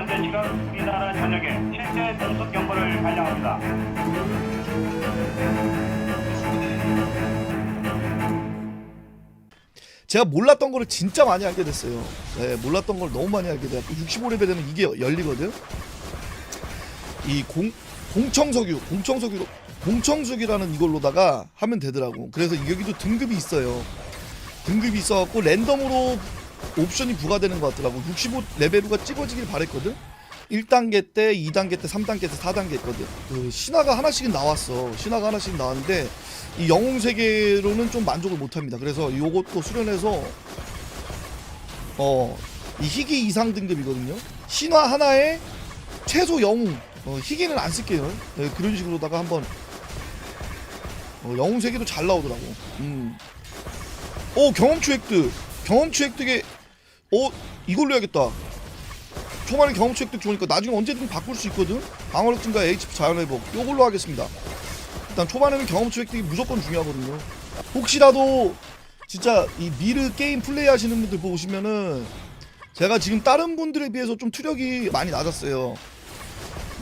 현재 시각 우리나라 전역에 실제 등속 경보를 발령합니다. 제가 몰랐던 거를 진짜 많이 알게 됐어요. 네, 몰랐던 걸 너무 많이 알게 돼요. 65레벨 되면 이게 열리거든. 이 공, 공청석유, 공청석유, 공청석유라는 이걸로다가 하면 되더라고. 그래서 여기도 등급이 있어요. 등급이 있어갖고 랜덤으로 옵션이 부과되는 것 같더라고. 65 레벨로가 찍어지길 바랬거든. 1단계 때, 2단계 때, 3단계 때, 4단계 있거든. 그 신화가 하나씩은 나왔어. 신화가 하나씩 나왔는데 이 영웅 세계로는 좀 만족을 못합니다. 그래서 요것도 수련해서 어 이 희귀 이상 등급이거든요. 신화 하나에 최소 영웅 어, 희귀는 안 쓸게요. 네, 그런 식으로다가 한번 어, 영웅 세계도 잘 나오더라고. 음. 오 경험치 획득 경험치 획득에 어 이걸로 해야겠다. 초반에 경험치 획득 좋으니까 나중에 언제든 바꿀 수 있거든. 방어력 증가 HP 자연 회복 요걸로 하겠습니다. 일단 초반에는 경험치 획득이 무조건 중요하거든요. 혹시라도 진짜 이 미르 게임 플레이 하시는 분들 보시면은 제가 지금 다른 분들에 비해서 좀 투력이 많이 낮았어요.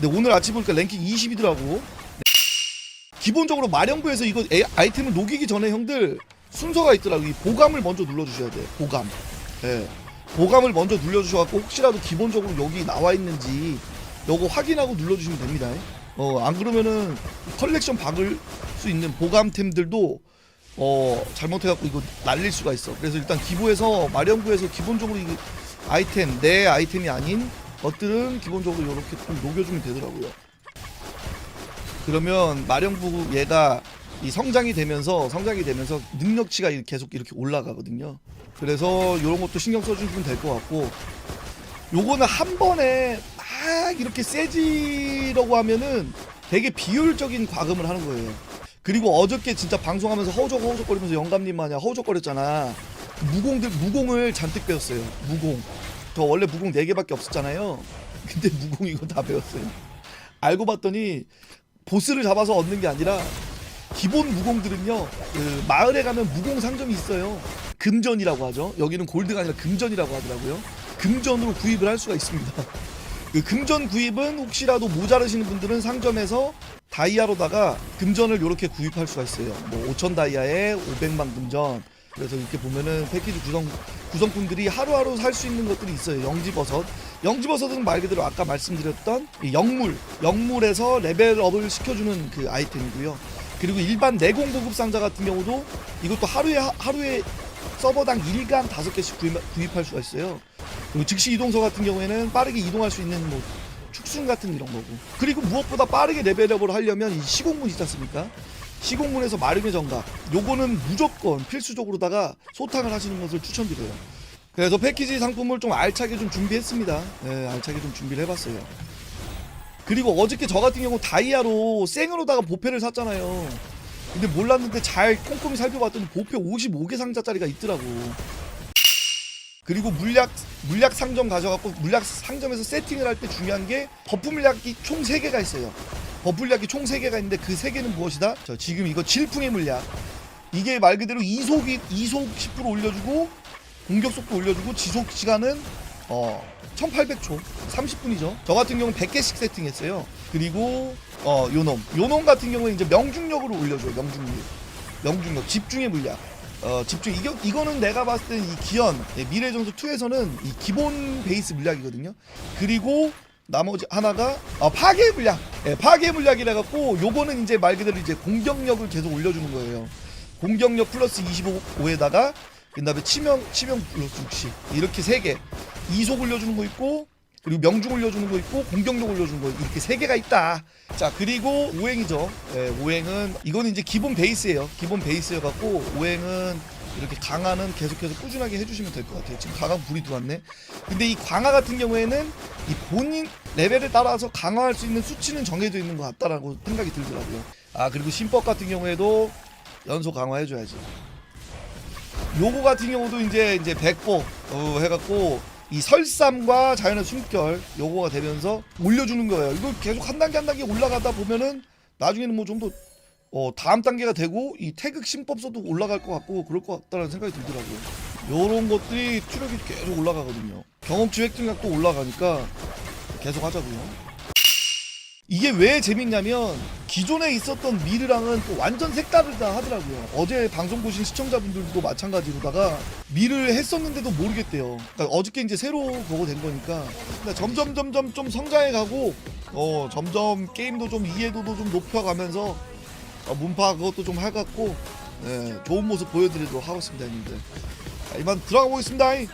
근데 오늘 아침 보니까 랭킹 20이더라고. 기본적으로 마령부에서 이거 에- 아이템을 녹이기 전에 형들 순서가 있더라고. 이 보감을 먼저 눌러주셔야 돼. 보감. 예. 보감을 먼저 눌러주셔갖고 혹시라도 기본적으로 여기 나와 있는지 요거 확인하고 눌러주시면 됩니다. 어, 안 그러면은 컬렉션 박을 수 있는 보감템들도 어, 잘못해갖고 이거 날릴 수가 있어. 그래서 일단 기부에서 마련부에서 기본적으로 이 아이템, 내 아이템이 아닌 것들은 기본적으로 이렇게 좀 녹여주면 되더라고요. 그러면 마련부 얘가 이 성장이 되면서 성장이 되면서 능력치가 이- 계속 이렇게 올라가거든요. 그래서 이런 것도 신경 써주시면 될 것 같고 요거는 한 번에 막 이렇게 세지려고 하면은 되게 비효율적인 과금을 하는 거예요. 그리고 어저께 진짜 방송하면서 허우적 허우적거리면서 영감님 마냥 허우적거렸잖아. 그 무공들 무공을 잔뜩 배웠어요. 무공. 저 원래 무공 4개밖에 없었잖아요. 근데 무공 이거 다 배웠어요. 알고 봤더니 보스를 잡아서 얻는 게 아니라 기본 무공들은요 그 마을에 가면 무공 상점이 있어요. 금전이라고 하죠. 여기는 골드가 아니라 금전이라고 하더라고요. 금전으로 구입을 할 수가 있습니다. 그 금전 구입은 혹시라도 모자르시는 분들은 상점에서 다이아로다가 금전을 이렇게 구입할 수가 있어요. 뭐 5천 다이아에 500만 금전. 그래서 이렇게 보면은 패키지 구성 구성품들이 하루하루 살 수 있는 것들이 있어요. 영지버섯. 영지버섯은 말 그대로 아까 말씀드렸던 이 영물 영물에서 레벨업을 시켜주는 그 아이템이고요 그리고 일반 내공 보급 상자 같은 경우도 이것도 하루에 하루에 서버당 일간 다섯 개씩 구입, 구입 할 수가 있어요. 그리고 즉시 이동서 같은 경우에는 빠르게 이동할 수 있는 뭐 축순 같은 이런 거고. 그리고 무엇보다 빠르게 레벨업을 하려면 이 시공문 있지 않습니까? 시공문에서 마름의 정각. 요거는 무조건 필수적으로다가 소탕을 하시는 것을 추천드려요. 그래서 패키지 상품을 좀 알차게 좀 준비했습니다. 네, 알차게 좀 준비를 해봤어요. 그리고 어저께 저 같은 경우 다이아로 생으로다가 보패를 샀잖아요. 근데 몰랐는데 잘 꼼꼼히 살펴봤더니 보패 55개 상자짜리가 있더라고. 그리고 물약 물약 상점 가셔갖고 물약 상점에서 세팅을 할 때 중요한 게 버프 물약이 총 3개가 있어요. 버프 물약이 총 3개가 있는데 그 3개는 무엇이다? 저 지금 이거 질풍의 물약. 이게 말 그대로 이속이 이속 10% 올려주고 공격 속도 올려주고 지속 시간은 어 1800초 30분이죠. 저 같은 경우는 100개씩 세팅했어요. 그리고 어 요놈. 요놈 같은 경우는 이제 명중력으로 올려줘요 명중력 명중력 집중의 물약. 어 집중 이거 이거는 내가 봤을 때는 이 기현 예, 미래전수 2에서는 이 기본 베이스 물약이거든요. 그리고 나머지 하나가 어, 파괴 물약. 예, 파괴 물약이라 갖고 요거는 이제 말 그대로 이제 공격력을 계속 올려주는 거예요. 공격력 플러스 25에다가 그 다음에 치명 치명 플러스 60 이렇게 세개 이속 올려주는 거 있고 그리고 명중 올려주는 거 있고 공격력 올려주는 거 이렇게 세 개가 있다. 자 그리고 오행이죠. 예, 오행은 이거는 이제 기본 베이스예요. 기본 베이스여 갖고 오행은 이렇게 강화는 계속해서 꾸준하게 해주시면 될 것 같아요. 지금 강화 불이 들어왔네. 근데 이 강화 같은 경우에는 이 본인 레벨에 따라서 강화할 수 있는 수치는 정해져 있는 것 같다라고 생각이 들더라고요. 아 그리고 신법 같은 경우에도 연속 강화해줘야지. 요거 같은 경우도 이제 이제 백보 어, 해갖고 이 설삼과 자연의 숨결 요거가 되면서 올려주는 거예요. 이거 계속 한 단계 한 단계 올라가다 보면은 나중에는 뭐 좀 더 어, 다음 단계가 되고 이 태극 신법서도 올라갈 것 같고 그럴 것 같다는 생각이 들더라고요. 요런 것들이 투력이 계속 올라가거든요. 경험치 획득량도 올라가니까 계속 하자고요. 이게 왜 재밌냐면 기존에 있었던 미르랑은 또 완전 색다르다 하더라고요. 어제 방송 보신 시청자분들도 마찬가지로다가 미를 했었는데도 모르겠대요. 그러니까 어저께 이제 새로 보고 된 거니까 그러니까 점점 점점 좀 성장해 가고 어 점점 게임도 좀 이해도도 좀 높여가면서 어, 문파 그것도 좀 해갖고 예, 좋은 모습 보여드리도록 하겠습니다, 형님들. 자, 이만 들어가 보겠습니다. 예.